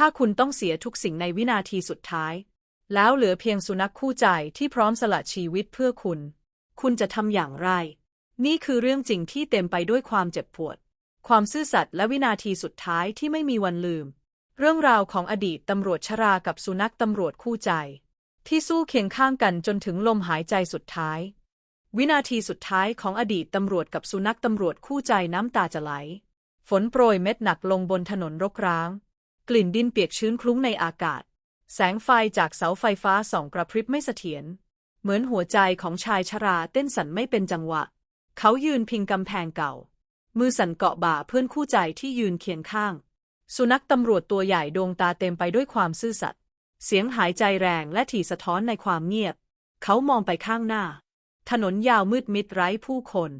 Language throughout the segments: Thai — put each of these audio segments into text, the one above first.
ถ้าคุณต้องเสียทุกสิ่งในวินาทีสุดท้าย แล้วเหลือเพียงสุนัขคู่ใจที่พร้อมสละชีวิตเพื่อคุณ คุณจะทำอย่างไร นี่คือเรื่องจริงที่เต็มไปด้วยความเจ็บปวด ความซื่อสัตย์และวินาทีสุดท้ายที่ไม่มีวันลืม เรื่องราวของอดีตตำรวจชรากับสุนัขตำรวจคู่ใจ ที่สู้เคียงข้างกันจนถึงลมหายใจสุดท้าย วินาทีสุดท้ายของอดีตตำรวจกับสุนัขตำรวจคู่ใจน้ำตาจะไหล ฝนโปรยเม็ดหนักลงบนถนนรกร้าง กลิ่นดินเปียกชื้นคลุ้งในอากาศ แสงไฟจากเสาไฟฟ้าส่องกระพริบไม่เสถียร เหมือนหัวใจของชายชราเต้นสั่นไม่เป็นจังหวะ เขายืนพิงกำแพงเก่า มือสั่นเกาะบ่าเพื่อนคู่ใจที่ยืนเคียงข้าง สุนัขตำรวจตัวใหญ่ดวงตาเต็มไปด้วยความซื่อสัตย์ เสียงหายใจแรงและถี่สะท้อนในความเงียบ เขามองไปข้างหน้า ถนนยาวมืดมิดไร้ผู้คน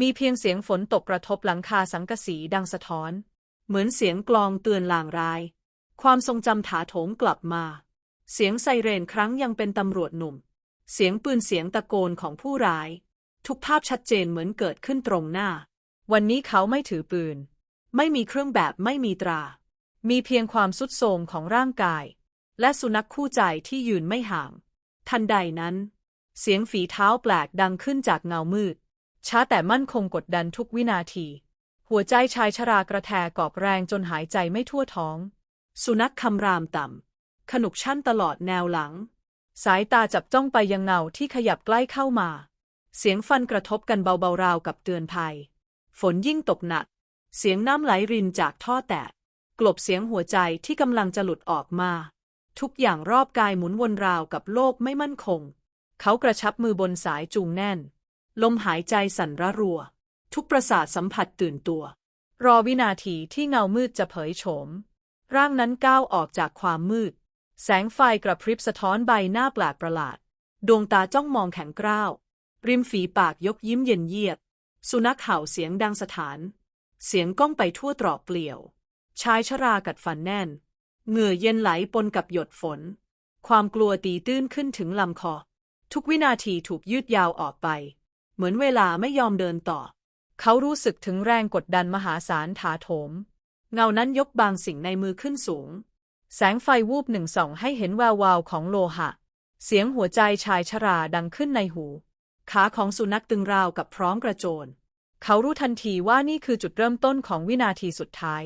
มีเพียงเสียงฝนตกกระทบหลังคาสังกะสีดังสะท้อน เหมือนเสียงกลองเตือนลางราย ความทรงจำถาโถมกลับมา เสียงไซเรนครั้งยังเป็นตำรวจหนุ่ม เสียงปืนเสียงตะโกนของผู้ร้าย ทุกภาพชัดเจนเหมือนเกิดขึ้นตรงหน้า วันนี้เขาไม่ถือปืน ไม่มีเครื่องแบบไม่มีตรา มีเพียงความสุดโทมของร่างกาย และสุนัขคู่ใจที่ยืนไม่ห่าง ทันใดนั้น เสียงฝีเท้าแปลกดังขึ้นจากเงามืด ช้าแต่มั่นคงกดดันทุกวินาที หัวใจชายชรากระแทกกอบแรงจนหายใจไม่ทั่วท้อง สุนัขคำรามต่ำ ขนุกชั่นตลอดแนวหลัง สายตาจับจ้องไปยังเงาที่ขยับใกล้เข้ามา เสียงฟันกระทบกันเบาๆราวกับเตือนภัย ฝนยิ่งตกหนัก เสียงน้ำไหลรินจากท่อแตก กลบเสียงหัวใจที่กำลังจะหลุดออกมา ทุกอย่างรอบกายหมุนวนราวกับโลกไม่มั่นคง เขากระชับมือบนสายจูงแน่น ลมหายใจสั่นระรัว ทุกประสาทสัมผัสตื่นตัว รอวินาทีที่เงามืดจะเผยโฉม ร่างนั้นก้าวออกจากความมืด แสงไฟกระพริบสะท้อนใบหน้าแปลกประหลาด ดวงตาจ้องมองแข็งกร้าว ริมฝีปากยกยิ้มเย็นเยียบ สุนัขเห่าเสียงดังสถาน เสียงก้องไปทั่วตรอกเปลี่ยว ชายชรากัดฟันแน่น เหงื่อเย็นไหลปนกับหยดฝน ความกลัวตีตื้นขึ้นถึงลำคอ ทุกวินาทีถูกยืดยาวออกไป เหมือนเวลาไม่ยอมเดินต่อ เขารู้สึกถึงแรงกดดันมหาศาลถาโถม เงานั้นยกบางสิ่งในมือขึ้นสูง แสงไฟวูบหนึ่งส่องให้เห็นแวววาวของโลหะ เสียงหัวใจชายชราดังขึ้นในหู ขาของสุนัขตึงราวกับพร้อมกระโจน เขารู้ทันทีว่านี่คือจุดเริ่มต้นของวินาทีสุดท้าย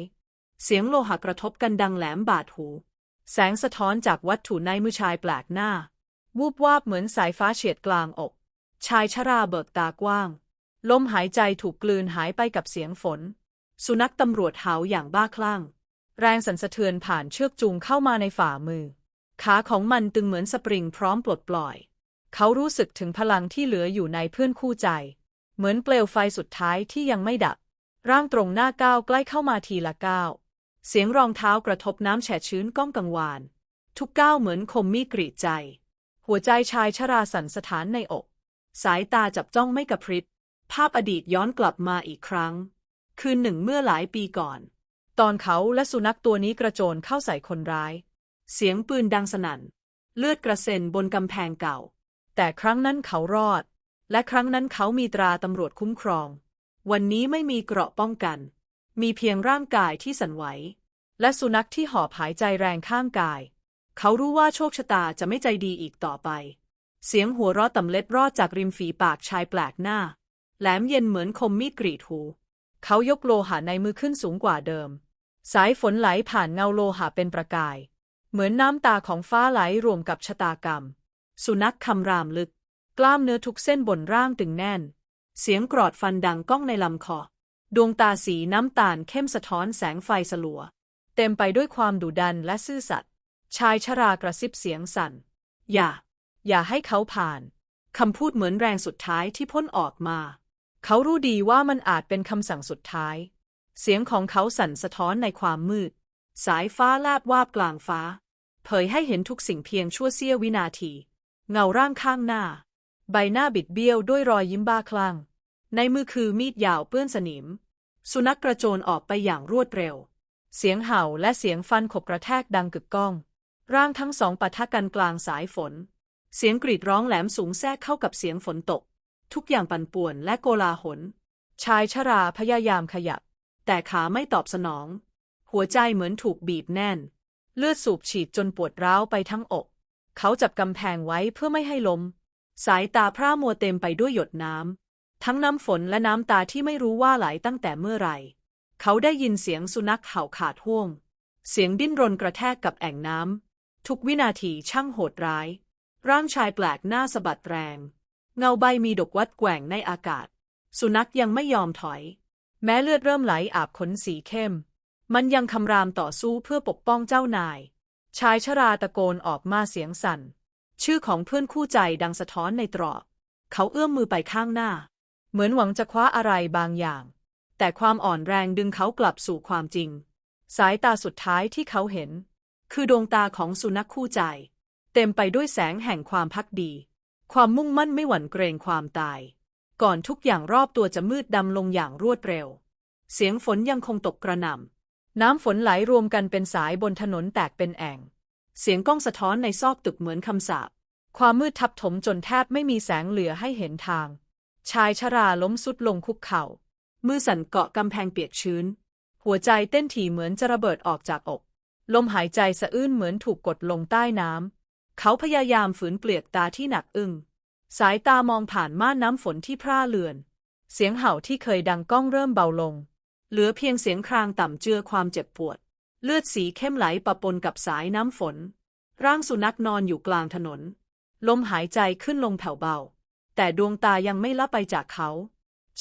เสียงโลหะกระทบกันดังแหลมบาดหู แสงสะท้อนจากวัตถุในมือชายแปลกหน้า วูบวาบเหมือนสายฟ้าเฉียดกลางอก ชายชราเบิกตากว้าง ลมหายใจถูกกลืนหายไปกับเสียงฝน สุนัขตำรวจเห่าอย่างบ้าคลั่ง แรงสั่นสะเทือนผ่านเชือกจูงเข้ามาในฝ่ามือ ขาของมันตึงเหมือนสปริงพร้อมปลดปล่อย เขารู้สึกถึงพลังที่เหลืออยู่ในเพื่อนคู่ใจ เหมือนเปลวไฟสุดท้ายที่ยังไม่ดับ ร่างตรงหน้าก้าวใกล้เข้ามาทีละก้าวเสียงรองเท้ากระทบน้ำแฉะชื้นก้องกังวาน ทุกก้าวเหมือนคมมีดกรีดใจ หัวใจชายชราสั่นสถานในอก สายตาจับจ้องไม่กระพริบ ภาพอดีตย้อนกลับมาอีกครั้ง คืนหนึ่งเมื่อหลายปีก่อน ตอนเขาและสุนัขตัวนี้กระโจนเข้าใส่คนร้าย เสียงปืนดังสนั่น เลือดกระเซ็นบนกำแพงเก่า แต่ครั้งนั้นเขารอด และครั้งนั้นเขามีตราตำรวจคุ้มครอง วันนี้ไม่มีเกราะป้องกัน มีเพียงร่างกายที่สั่นไหว และสุนัขที่หอบหายใจแรงข้างกาย เขารู้ว่าโชคชะตาจะไม่ใจดีอีกต่อไป เสียงหัวเราะต่ำเล็ดรอดจากริมฝีปากชายแปลกหน้า แหลมเย็นเหมือนคมมีดกรีดหู เขายกโลหะในมือขึ้นสูงกว่าเดิม สายฝนไหลผ่านเงาโลหะเป็นประกาย เหมือนน้ำตาของฟ้าไหลรวมกับชะตากรรม สุนัขคำรามลึก กล้ามเนื้อทุกเส้นบนร่างตึงแน่น เสียงกรอดฟันดังก้องในลำคอ ดวงตาสีน้ำตาลเข้มสะท้อนแสงไฟสลัว เต็มไปด้วยความดุดันและซื่อสัตย์ ชายชรากระซิบเสียงสั่น อย่า อย่าให้เขาผ่าน คำพูดเหมือนแรงสุดท้ายที่พ่นออกมา เขารู้ดีว่ามันอาจเป็นคำสั่งสุดท้าย เสียงของเขาสั่นสะท้อนในความมืด สายฟ้าลาดวาบกลางฟ้า เผยให้เห็นทุกสิ่งเพียงชั่วเสี้ยววินาที เงาร่างข้างหน้า ใบหน้าบิดเบี้ยวด้วยรอยยิ้มบ้าคลั่ง ในมือคือมีดยาวเปื้อนสนิม สุนัขกระโจนออกไปอย่างรวดเร็ว เสียงเห่าและเสียงฟันขบกระแทกดังกึกก้อง ร่างทั้งสองปะทะกันกลางสายฝน เสียงกรีดร้องแหลมสูงแทรกเข้ากับเสียงฝนตก ทุกอย่างปั่นป่วนและโกลาหล ชายชราพยายามขยับ แต่ขาไม่ตอบสนอง หัวใจเหมือนถูกบีบแน่น เลือดสูบฉีดจนปวดร้าวไปทั้งอก เขาจับกำแพงไว้เพื่อไม่ให้ล้ม สายตาพร่ามัวเต็มไปด้วยหยดน้ำ ทั้งน้ำฝนและน้ำตาที่ไม่รู้ว่าไหลตั้งแต่เมื่อไหร่ เขาได้ยินเสียงสุนัขเห่าขาดห่วง เสียงดิ้นรนกระแทกกับแอ่งน้ำทุกวินาทีช่างโหดร้าย ร่างชายแปลกหน้าสะบัดแรง เงาใบมีดกวัดแกว่งในอากาศ สุนัขยังไม่ยอมถอย แม้เลือดเริ่มไหลอาบขนสีเข้ม มันยังคำรามต่อสู้เพื่อปกป้องเจ้านาย ชายชราตะโกนออกมาเสียงสั่น ชื่อของเพื่อนคู่ใจดังสะท้อนในตรอก เขาเอื้อมมือไปข้างหน้า เหมือนหวังจะคว้าอะไรบางอย่าง แต่ความอ่อนแรงดึงเขากลับสู่ความจริง สายตาสุดท้ายที่เขาเห็น คือดวงตาของสุนัขคู่ใจ เต็มไปด้วยแสงแห่งความพักดี ความมุ่งมั่นไม่หวั่นเกรงความตาย ก่อนทุกอย่างรอบตัวจะมืดดำลงอย่างรวดเร็ว เสียงฝนยังคงตกกระหน่ำน้ำฝนไหลรวมกันเป็นสายบนถนนแตกเป็นแอ่ง เสียงก้องสะท้อนในซอกตึกเหมือนคำสาปความมืดทับถมจนแทบไม่มีแสงเหลือให้เห็นทาง ชายชราล้มสุดลงคุกเข่า มือสั่นเกาะกำแพงเปียกชื้น หัวใจเต้นถี่เหมือนจะระเบิดออกจากอก ลมหายใจสะอื้นเหมือนถูกกดลงใต้น้ำ เขาพยายามฝืนเปลือกตาที่หนักอึ้งสายตามองผ่านม่านน้ำฝนที่พร่าเลือน เสียงเห่าที่เคยดังก้องเริ่มเบาลง เหลือเพียงเสียงครางต่ำเจือความเจ็บปวด เลือดสีเข้มไหลปะปนกับสายน้ำฝน ร่างสุนัขนอนอยู่กลางถนน ลมหายใจขึ้นลงแผ่วเบา แต่ดวงตายังไม่ละไปจากเขา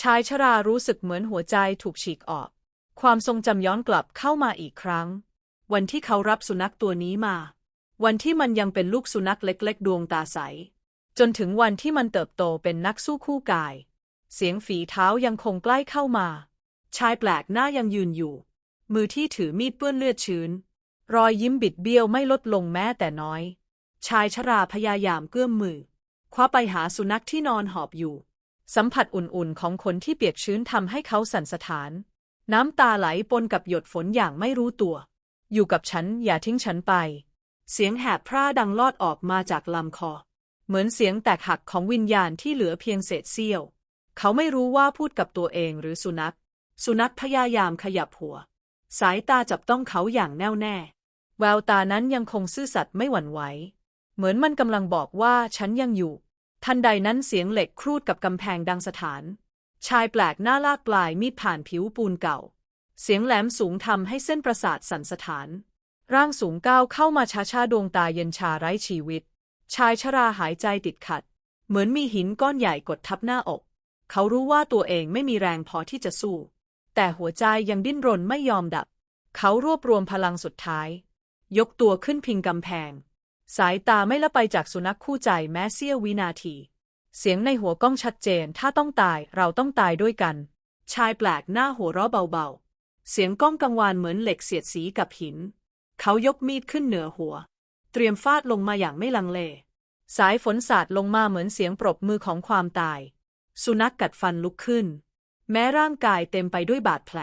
ชายชรารู้สึกเหมือนหัวใจถูกฉีกออก ความทรงจำย้อนกลับเข้ามาอีกครั้ง วันที่เขารับสุนัขตัวนี้มา วันที่มันยังเป็นลูกสุนัขเล็ก ๆ ดวงตาใส จนถึงวันที่มันเติบโตเป็นนักสู้คู่กาย เสียงฝีเท้ายังคงใกล้เข้ามา ชายแปลกหน้ายังยืนอยู่ มือที่ถือมีดเปื้อนเลือดชื้น รอยยิ้มบิดเบี้ยวไม่ลดลงแม้แต่น้อย ชายชราพยายามเกื้อมมือ คว้าไปหาสุนัขที่นอนหอบอยู่ สัมผัสอุ่นๆของคนที่เปียกชื้นทำให้เขาสั่นสะท้าน น้ำตาไหลปนกับหยดฝนอย่างไม่รู้ตัว อยู่กับฉันอย่าทิ้งฉันไป เสียงแหบพร่าดังลอดออกมาจากลำคอ เหมือนเสียงแตกหักของวิญญาณที่เหลือเพียงเศษเสี้ยว เขาไม่รู้ว่าพูดกับตัวเองหรือสุนัข สุนัขพยายามขยับหัว สายตาจับต้องเขาอย่างแน่วแน่ แววตานั้นยังคงซื่อสัตย์ไม่หวั่นไหว เหมือนมันกำลังบอกว่าฉันยังอยู่ ทันใดนั้นเสียงเหล็กครูดกับกำแพงดังสถาน ชายแปลกหน้าลากปลายมีดผ่านผิวปูนเก่า เสียงแหลมสูงทำให้เส้นประสาทสั่นสะท้าน ร่างสูงก้าวเข้ามาช้าๆดวงตาเย็นชาไร้ชีวิต ชายชราหายใจติดขัด เหมือนมีหินก้อนใหญ่กดทับหน้าอก เขารู้ว่าตัวเองไม่มีแรงพอที่จะสู้ แต่หัวใจยังดิ้นรนไม่ยอมดับ เขารวบรวมพลังสุดท้าย ยกตัวขึ้นพิงกำแพง สายตาไม่ละไปจากสุนัขคู่ใจแม้เสี้ยววินาที เสียงในหัวก้องชัดเจนถ้าต้องตายเราต้องตายด้วยกัน ชายแปลกหน้าหัวเราะเบาๆ เสียงก้องกังวานเหมือนเหล็กเสียดสีกับหิน เขายกมีดขึ้นเหนือหัว เตรียมฟาดลงมาอย่างไม่ลังเล สายฝนสาดลงมาเหมือนเสียงปรบมือของความตาย สุนัขกกัดฟันลุกขึ้น แม้ร่างกายเต็มไปด้วยบาดแผล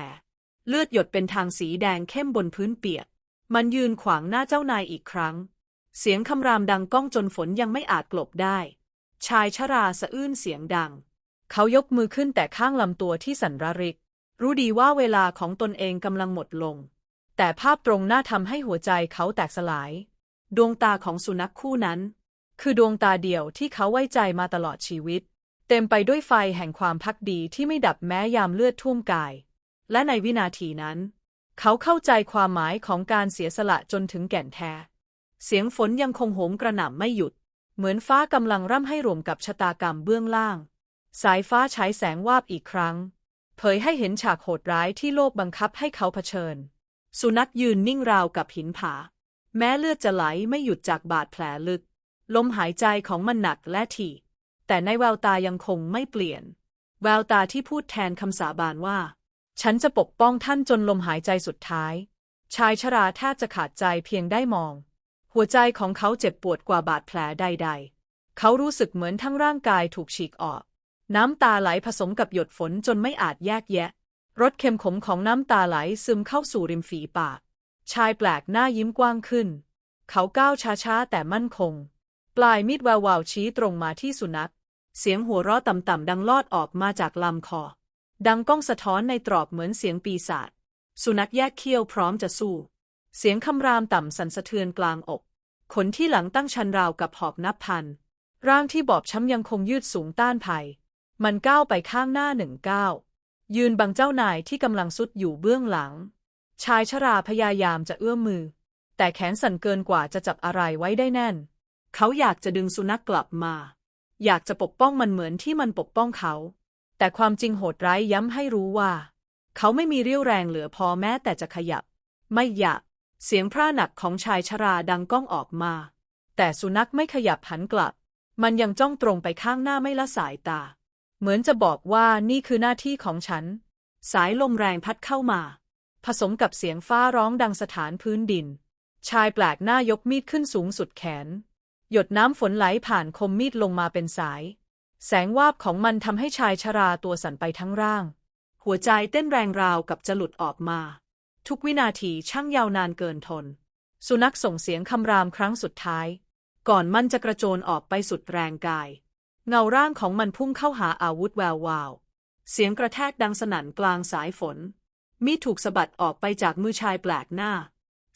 เลือดหยดเป็นทางสีแดงเข้มบนพื้นเปียก มันยืนขวางหน้าเจ้านายอีกครั้ง เสียงคำรามดังก้องจนฝนยังไม่อาจกลบได้ ชายชราสะอื้นเสียงดัง เขายกมือขึ้นแต่ข้างลำตัวที่สั่นระริก รู้ดีว่าเวลาของตนเองกำลังหมดลง แต่ภาพตรงหน้าทำให้หัวใจเขาแตกสลาย ดวงตาของสุนัขคู่นั้น คือดวงตาเดียวที่เขาไว้ใจมาตลอดชีวิต เต็มไปด้วยไฟแห่งความพักดีที่ไม่ดับแม้ยามเลือดท่วมกาย และในวินาทีนั้น เขาเข้าใจความหมายของการเสียสละจนถึงแก่นแท้ เสียงฝนยังคงโหมกระหน่ำไม่หยุด เหมือนฟ้ากำลังร่ำให้รวมกับชะตากรรมเบื้องล่าง สายฟ้าฉายแสงวาบอีกครั้ง เผยให้เห็นฉากโหดร้ายที่โลกบังคับให้เขาเผชิญ สุนัขยืนนิ่งราวกับหินผา แม้เลือดจะไหลไม่หยุดจากบาดแผลลึก ลมหายใจของมันหนักและถี่ แต่ในแววตายังคงไม่เปลี่ยน แววตาที่พูดแทนคำสาบานว่า ฉันจะปกป้องท่านจนลมหายใจสุดท้าย ชายชราแทบจะขาดใจเพียงได้มอง หัวใจของเขาเจ็บปวดกว่าบาดแผลใด ๆ เขารู้สึกเหมือนทั้งร่างกายถูกฉีกออก น้ำตาไหลผสมกับหยดฝนจนไม่อาจแยกแยะ รสเค็มขมของน้ำตาไหลซึมเข้าสู่ริมฝีปาก ชายแปลกหน้ายิ้มกว้างขึ้น เขาก้าวช้าๆ แต่มั่นคง ปลายมีดแวววาวชี้ตรงมาที่สุนัข เสียงหัวเราะต่ำๆดังลอดออกมาจากลำคอ ดังก้องสะท้อนในตรอกเหมือนเสียงปีศาจ สุนัขแยกเขี้ยวพร้อมจะสู้ เสียงคำรามต่ำสั่นสะเทือนกลางอก ขนที่หลังตั้งชันราวกับหอบนับพัน ร่างที่บอบช้ำยังคงยืดสูงต้านภัย มันก้าวไปข้างหน้าหนึ่งก้าว ยืนบังเจ้านายที่กำลังสุดอยู่เบื้องหลัง ชายชราพยายามจะเอื้อมมือ แต่แขนสั่นเกินกว่าจะจับอะไรไว้ได้แน่น เขาอยากจะดึงสุนัขกลับมา อยากจะปกป้องมันเหมือนที่มันปกป้องเขา แต่ความจริงโหดร้ายย้ำให้รู้ว่า เขาไม่มีเรี่ยวแรงเหลือพอแม้แต่จะขยับ ไม่อยาก เสียงพร่าหนักของชายชราดังก้องออกมา แต่สุนัขไม่ขยับหันกลับ มันยังจ้องตรงไปข้างหน้าไม่ละสายตา เหมือนจะบอกว่านี่คือหน้าที่ของฉัน สายลมแรงพัดเข้ามา ผสมกับเสียงฟ้าร้องดังสถานพื้นดิน ชายแปลกหน้ายกมีดขึ้นสูงสุดแขน หยดน้ำฝนไหลผ่านคมมีดลงมาเป็นสาย แสงวาบของมันทำให้ชายชราตัวสั่นไปทั้งร่าง หัวใจเต้นแรงราวกับจะหลุดออกมา ทุกวินาทีช่างยาวนานเกินทน สุนัขส่งเสียงคำรามครั้งสุดท้าย ก่อนมันจะกระโจนออกไปสุดแรงกาย เงาร่างของมันพุ่งเข้าหาอาวุธแวววาว เสียงกระแทกดังสนั่นกลางสายฝน มีถูกสะบัดออกไปจากมือชายแปลกหน้า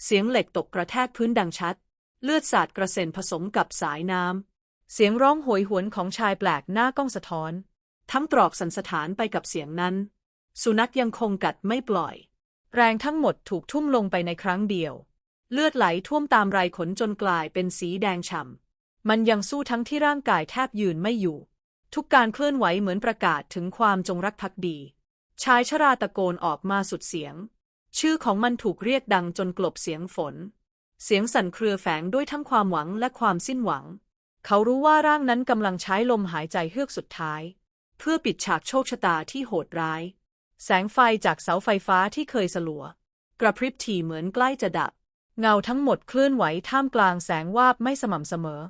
เสียงเหล็กตกกระแทกพื้นดังชัด เลือดสาดกระเซ็นผสมกับสายน้ำ เสียงร้องโหยหวนของชายแปลกหน้าก้องสะท้อน ทั้งตรอกสันสถานไปกับเสียงนั้น สุนัขยังคงกัดไม่ปล่อย แรงทั้งหมดถูกทุ่มลงไปในครั้งเดียว เลือดไหลท่วมตามไรขนจนกลายเป็นสีแดงฉ่ำ มันยังสู้ทั้งที่ร่างกายแทบยืนไม่อยู่ ทุกการเคลื่อนไหวเหมือนประกาศถึงความจงรักภักดี ชายชราตะโกนออกมาสุดเสียง ชื่อของมันถูกเรียกดังจนกลบเสียงฝน เสียงสั่นเครือแฝงด้วยทั้งความหวังและความสิ้นหวัง เขารู้ว่าร่างนั้นกำลังใช้ลมหายใจเฮือกสุดท้าย เพื่อปิดฉากโชคชะตาที่โหดร้าย แสงไฟจากเสาไฟฟ้าที่เคยสลัว กระพริบถี่เหมือนใกล้จะดับ เงาทั้งหมดเคลื่อนไหวท่ามกลางแสงวาบไม่สม่ำเสมอ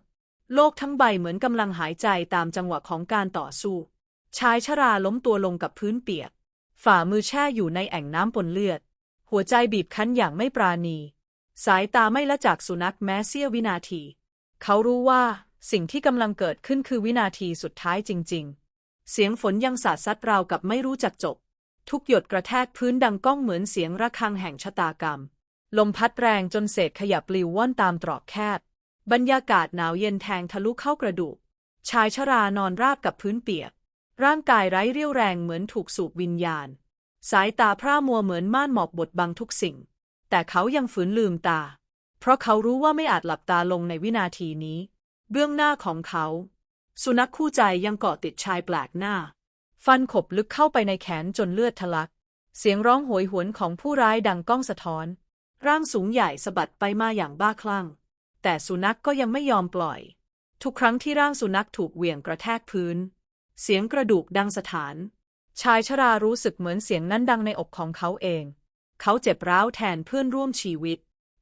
โลกทั้งใบเหมือนกำลังหายใจตามจังหวะของการต่อสู้ ชายชราล้มตัวลงกับพื้นเปียก ฝ่ามือแช่อยู่ในแอ่งน้ำปนเลือด หัวใจบีบคั้นอย่างไม่ปราณี สายตาไม่ละจากสุนัขแม้เสี้ยววินาที เขารู้ว่าสิ่งที่กำลังเกิดขึ้นคือวินาทีสุดท้ายจริง ๆ เสียงฝนยังสาดซัดราวกับไม่รู้จักจบ ทุกหยดกระแทกพื้นดังก้องเหมือนเสียงระฆังแห่งชะตากรรม ลมพัดแรงจนเศษขยับปลิวว่อนตามตรอกแคบ บรรยากาศหนาวเย็นแทงทะลุเข้ากระดูก ชายชรานอนราบกับพื้นเปียก ร่างกายไร้เรี่ยวแรงเหมือนถูกสูบวิญญาณ สายตาพร่ามัวเหมือนม่านหมอกบดบังทุกสิ่ง แต่เขายังฝืนลืมตา เพราะเขารู้ว่าไม่อาจหลับตาลงในวินาทีนี้ เบื้องหน้าของเขา สุนัขคู่ใจยังเกาะติดชายแปลกหน้า ฟันขบลึกเข้าไปในแขนจนเลือดทะลัก เสียงร้องโหยหวนของผู้ร้ายดังก้องสะท้อน ร่างสูงใหญ่สะบัดไปมาอย่างบ้าคลั่ง แต่สุนัขกก็ยังไม่ยอมปล่อย ทุกครั้งที่ร่างสุนัขถูกเหวี่ยงกระแทกพื้น เสียงกระดูกดังสถาน ชายชรารู้สึกเหมือนเสียงนั้นดังในอกของเขาเอง เขาเจ็บร้าวแทนเพื่อนร่วมชีวิต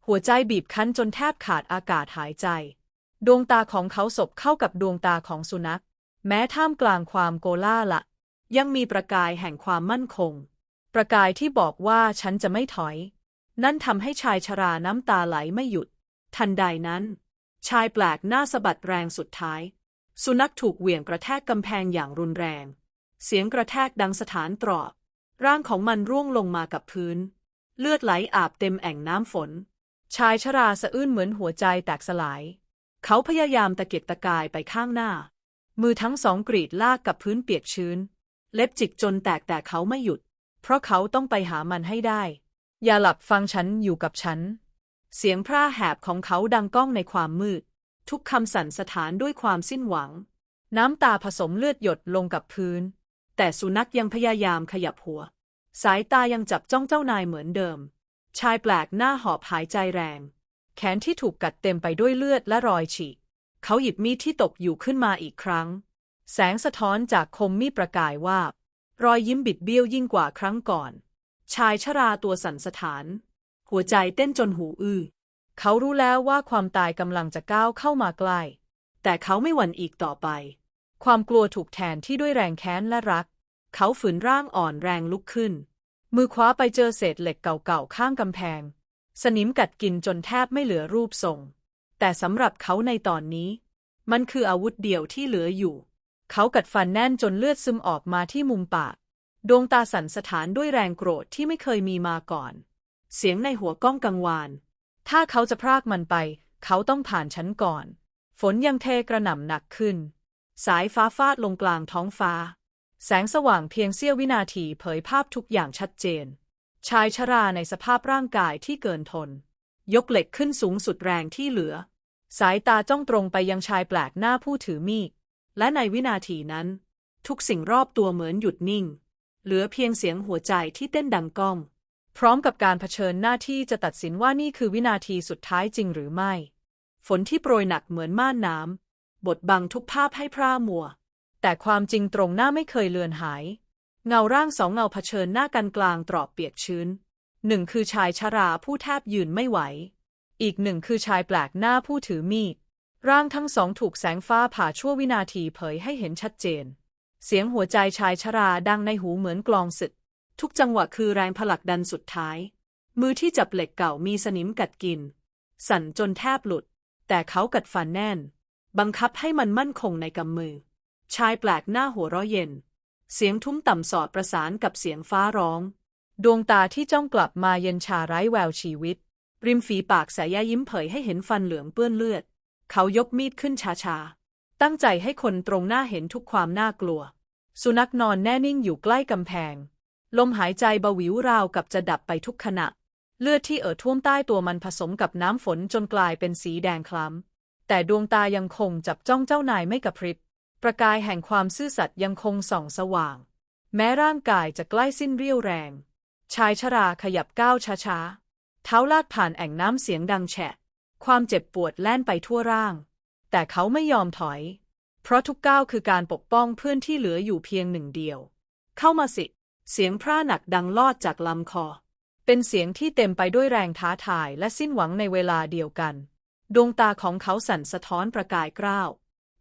หัวใจบีบคั้นจนแทบขาดอากาศหายใจ ดวงตาของเขาสบเข้ากับดวงตาของสุนัข แม้ท่ามกลางความโกล่าละ ยังมีประกายแห่งความมั่นคง ประกายที่บอกว่าฉันจะไม่ถอย นั่นทำให้ชายชราน้ำตาไหลไม่หยุด ทันใดนั้น ชายแปลกหน้าสะบัดแรงสุดท้าย สุนัขถูกเหวี่ยงกระแทกกำแพงอย่างรุนแรง เสียงกระแทกดังสถานตรอกร่างของมันร่วงลงมากับพื้น เลือดไหลอาบเต็มแอ่งน้ำฝน ชายชราสะอื้นเหมือนหัวใจแตกสลาย เขาพยายามตะเกียกตะกายไปข้างหน้า มือทั้งสองกรีดลากกับพื้นเปียกชื้น เล็บจิกจนแตกแต่เขาไม่หยุด เพราะเขาต้องไปหามันให้ได้ อย่าหลับฟังฉันอยู่กับฉัน เสียงพร่าแหบของเขาดังก้องในความมืด ทุกคำสั่นสถานด้วยความสิ้นหวัง น้ำตาผสมเลือดหยดลงกับพื้น แต่สุนัขยังพยายามขยับหัว สายตายังจับจ้องเจ้านายเหมือนเดิม ชายแปลกหน้าหอบหายใจแรง แขนที่ถูกกัดเต็มไปด้วยเลือดและรอยฉีก เขาหยิบมีดที่ตกอยู่ขึ้นมาอีกครั้ง แสงสะท้อนจากคมมีดประกายวาบรอยยิ้มบิดเบี้ยวยิ่งกว่าครั้งก่อน ชายชราตัวสั่นสถาน หัวใจเต้นจนหูอื้อ เขารู้แล้วว่าความตายกำลังจะก้าวเข้ามาใกล้ แต่เขาไม่หวั่นอีกต่อไป ความกลัวถูกแทนที่ด้วยแรงแค้นและรัก เขาฝืนร่างอ่อนแรงลุกขึ้น มือคว้าไปเจอเศษเหล็กเก่าๆข้างกำแพง สนิมกัดกินจนแทบไม่เหลือรูปทรง แต่สำหรับเขาในตอนนี้ มันคืออาวุธเดียวที่เหลืออยู่ เขากัดฟันแน่นจนเลือดซึมออกมาที่มุมปาก ดวงตาสั่นสถานด้วยแรงโกรธที่ไม่เคยมีมาก่อน เสียงในหัวก้องกังวาน ถ้าเขาจะพรากมันไป เขาต้องผ่านฉันก่อน ฝนยังเทกระหน่ำหนักขึ้น สายฟ้าฟาดลงกลางท้องฟ้า แสงสว่างเพียงเสี้ยววินาทีเผยภาพทุกอย่างชัดเจน ชายชราในสภาพร่างกายที่เกินทน ยกเหล็กขึ้นสูงสุดแรงที่เหลือ สายตาจ้องตรงไปยังชายแปลกหน้าผู้ถือมีด และในวินาทีนั้น ทุกสิ่งรอบตัวเหมือนหยุดนิ่ง เหลือเพียงเสียงหัวใจที่เต้นดังก้อง พร้อมกับการเผชิญหน้าที่จะตัดสินว่านี่คือวินาทีสุดท้ายจริงหรือไม่ ฝนที่โปรยหนักเหมือนม่านน้ำบดบังทุกภาพให้พร่ามัว แต่ความจริงตรงหน้าไม่เคยเลือนหาย เงาร่างสองเงาเผชิญหน้ากันกลางตรอกเปียกชื้น หนึ่งคือชายชราผู้แทบยืนไม่ไหว อีกหนึ่งคือชายแปลกหน้าผู้ถือมีด ร่างทั้งสองถูกแสงฟ้าผ่าชั่ววินาทีเผยให้เห็นชัดเจน เสียงหัวใจชายชราดังในหูเหมือนกลองศึก ทุกจังหวะคือแรงผลักดันสุดท้าย มือที่จับเหล็กเก่ามีสนิมกัดกิน สั่นจนแทบหลุด แต่เขากัดฟันแน่น บังคับให้มันมั่นคงในกำมือ ชายแปลกหน้าหัวเราะเย็น เสียงทุ้มต่ำสอดประสานกับเสียงฟ้าร้อง ดวงตาที่จ้องกลับมาเย็นชาไร้แววชีวิต ริมฝีปากแสยยิ้มเผยให้เห็นฟันเหลืองเปื้อนเลือด เขายกมีดขึ้นช้าๆ ตั้งใจให้คนตรงหน้าเห็นทุกความน่ากลัว สุนัขนอนแน่นิ่งอยู่ใกล้กำแพง ลมหายใจเบาหวิวราวกับจะดับไปทุกขณะ เลือดที่เอ่อท่วมใต้ตัวมันผสมกับน้ำฝนจนกลายเป็นสีแดงคล้ำ แต่ดวงตายังคงจับจ้องเจ้านายไม่กระพริบ ประกายแห่งความซื่อสัตย์ยังคงส่องสว่าง แม้ร่างกายจะใกล้สิ้นเรี่ยวแรง ชายชราขยับก้าวช้าๆ เท้าลากผ่านแอ่งน้ำเสียงดังแฉะ ความเจ็บปวดแล่นไปทั่วร่าง แต่เขาไม่ยอมถอย เพราะทุกก้าวคือการปกป้องเพื่อนที่เหลืออยู่เพียงหนึ่งเดียว เข้ามาสิ เสียงพร่าหนักดังลอดจากลำคอ เป็นเสียงที่เต็มไปด้วยแรงท้าทายและสิ้นหวังในเวลาเดียวกัน ดวงตาของเขาสั่นสะท้อนประกายกล้าว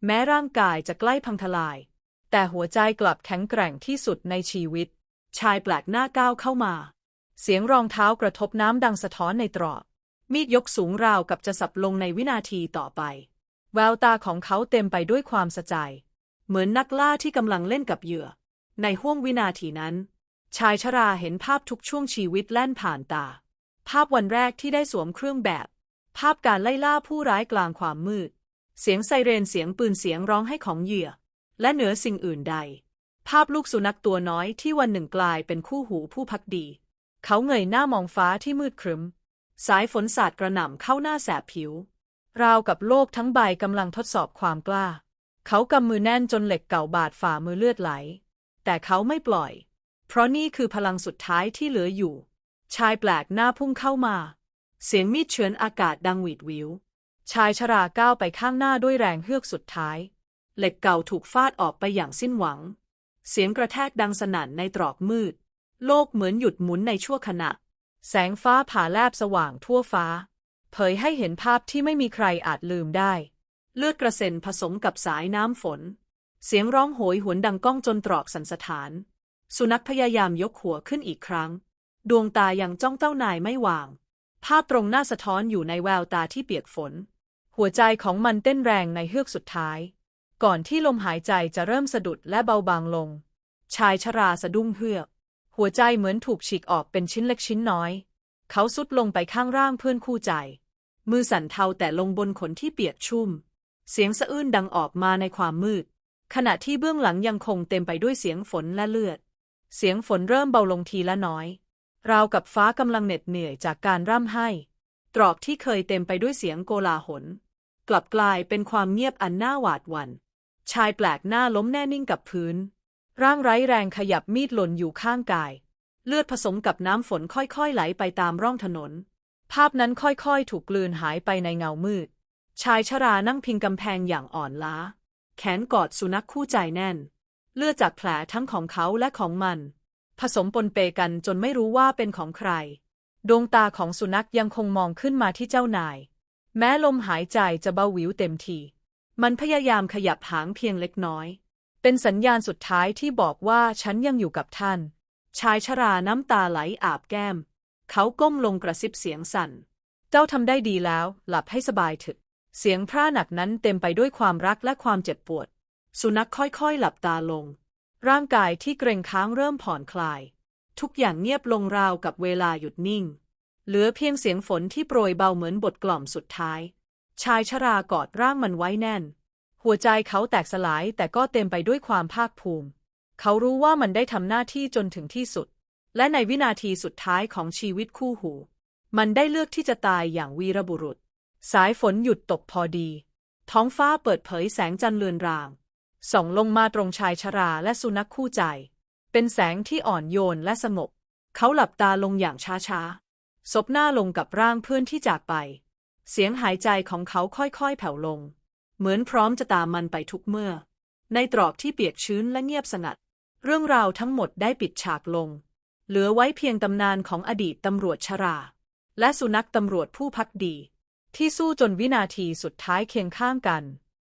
แม้ร่างกายจะใกล้พังทลาย แต่หัวใจกลับแข็งแกร่งที่สุดในชีวิต ชายแปลกหน้าก้าวเข้ามา เสียงรองเท้ากระทบน้ำดังสะท้อนในตรอก มีดยกสูงราวกับจะสับลงในวินาทีต่อไป แววตาของเขาเต็มไปด้วยความสะใจ เหมือนนักล่าที่กำลังเล่นกับเหยื่อ ในห้วงวินาทีนั้น ชายชราเห็นภาพทุกช่วงชีวิตแล่นผ่านตา ภาพวันแรกที่ได้สวมเครื่องแบบ ภาพการไล่ล่าผู้ร้ายกลางความมืด เสียงไซเรนเสียงปืนเสียงร้องให้ของเหยื่อ และเหนือสิ่งอื่นใด ภาพลูกสุนัขตัวน้อยที่วันหนึ่งกลายเป็นคู่หูผู้พักดี เขาเงยหน้ามองฟ้าที่มืดครึ้ม สายฝนสาดกระหน่ำเข้าหน้าแสบผิว ราวกับโลกทั้งใบกำลังทดสอบความกล้า เขากำมือแน่นจนเหล็กเก่าบาดฝ่ามือเลือดไหล แต่เขาไม่ปล่อย เพราะนี่คือพลังสุดท้ายที่เหลืออยู่ ชายแปลกหน้าพุ่งเข้ามา เสียงมีดเฉือนอากาศดังหวีดวิว ชายชราก้าวไปข้างหน้าด้วยแรงเฮือกสุดท้าย เหล็กเก่าถูกฟาดออกไปอย่างสิ้นหวัง เสียงกระแทกดังสนั่นในตรอกมืด โลกเหมือนหยุดหมุนในชั่วขณะ แสงฟ้าผ่าแลบสว่างทั่วฟ้า เผยให้เห็นภาพที่ไม่มีใครอาจลืมได้ เลือดกระเซ็นผสมกับสายน้ำฝน เสียงร้องโหยหวนดังก้องจนตรอกสันสถาน สุนัขพยายามยกหัวขึ้นอีกครั้ง ดวงตายังจ้องเจ้านายไม่วาง ภาพตรงหน้าสะท้อนอยู่ในแววตาที่เปียกฝน หัวใจของมันเต้นแรงในเฮือกสุดท้าย ก่อนที่ลมหายใจจะเริ่มสะดุดและเบาบางลง ชายชราสะดุ้งเฮือก หัวใจเหมือนถูกฉีกออกเป็นชิ้นเล็กชิ้นน้อย เขาสุดลงไปข้างร่างเพื่อนคู่ใจ มือสั่นเทาแต่ลงบนขนที่เปียกชุ่ม เสียงสะอื้นดังออกมาในความมืด ขณะที่เบื้องหลังยังคงเต็มไปด้วยเสียงฝนและเลือด เสียงฝนเริ่มเบาลงทีละน้อย ราวกับฟ้ากำลังเหน็ดเหนื่อยจากการร่ำไห้ ตรอกที่เคยเต็มไปด้วยเสียงโกลาหล กลับกลายเป็นความเงียบอันน่าหวาดหวั่น ชายแปลกหน้าล้มแน่นิ่งกับพื้น ร่างไร้แรงขยับมีดหล่นอยู่ข้างกาย เลือดผสมกับน้ำฝนค่อยๆไหลไปตามร่องถนน ภาพนั้นค่อยๆ ถูกกลืนหายไปในเงามืด ชายชรานั่งพิงกำแพงอย่างอ่อนล้า แขนกอดสุนัขคู่ใจแน่น เลือดจากแผลทั้งของเขาและของมัน ผสมปนเปกันจนไม่รู้ว่าเป็นของใคร ดวงตาของสุนัขยังคงมองขึ้นมาที่เจ้านาย แม้ลมหายใจจะเบาหวิวเต็มที มันพยายามขยับหางเพียงเล็กน้อย เป็นสัญญาณสุดท้ายที่บอกว่าฉันยังอยู่กับท่าน ชายชราน้ำตาไหลอาบแก้ม เขาก้มลงกระซิบเสียงสั่น เจ้าทำได้ดีแล้ว หลับให้สบายเถอะเสียงพร่าหนักนั้นเต็มไปด้วยความรักและความเจ็บปวด สุนัขค่อยๆ หลับตาลง ร่างกายที่เกรงค้างเริ่มผ่อนคลาย ทุกอย่างเงียบลงราวกับเวลาหยุดนิ่งเหเหลือเพียงเสียงฝนที่โปรยเบาเหมือนบทกล่อมสุดท้าย ชายชรากอดร่างมันไว้แน่น หัวใจเขาแตกสลายแต่ก็เต็มไปด้วยความภาคภูมิ เขารู้ว่ามันได้ทำหน้าที่จนถึงที่สุด และในวินาทีสุดท้ายของชีวิตคู่หู มันได้เลือกที่จะตายอย่างวีรบุรุษ สายฝนหยุดตกพอดี ท้องฟ้าเปิดเผยแสงจันทร์เลือนราง ส่องลงมาตรงชายชราและสุนัขคู่ใจ เป็นแสงที่อ่อนโยนและสงบเขาหลับตาลงอย่างช้าๆศพหน้าลงกับร่างเพื่อนที่จากไป เสียงหายใจของเขาค่อยๆแผ่วลง เหมือนพร้อมจะตามมันไปทุกเมื่อ ในตรอกที่เปียกชื้นและเงียบสงัด เรื่องราวทั้งหมดได้ปิดฉากลง เหลือไว้เพียงตำนานของอดีตตำรวจชรา และสุนัขตำรวจผู้พักดี ที่สู้จนวินาทีสุดท้ายเคียงข้างกัน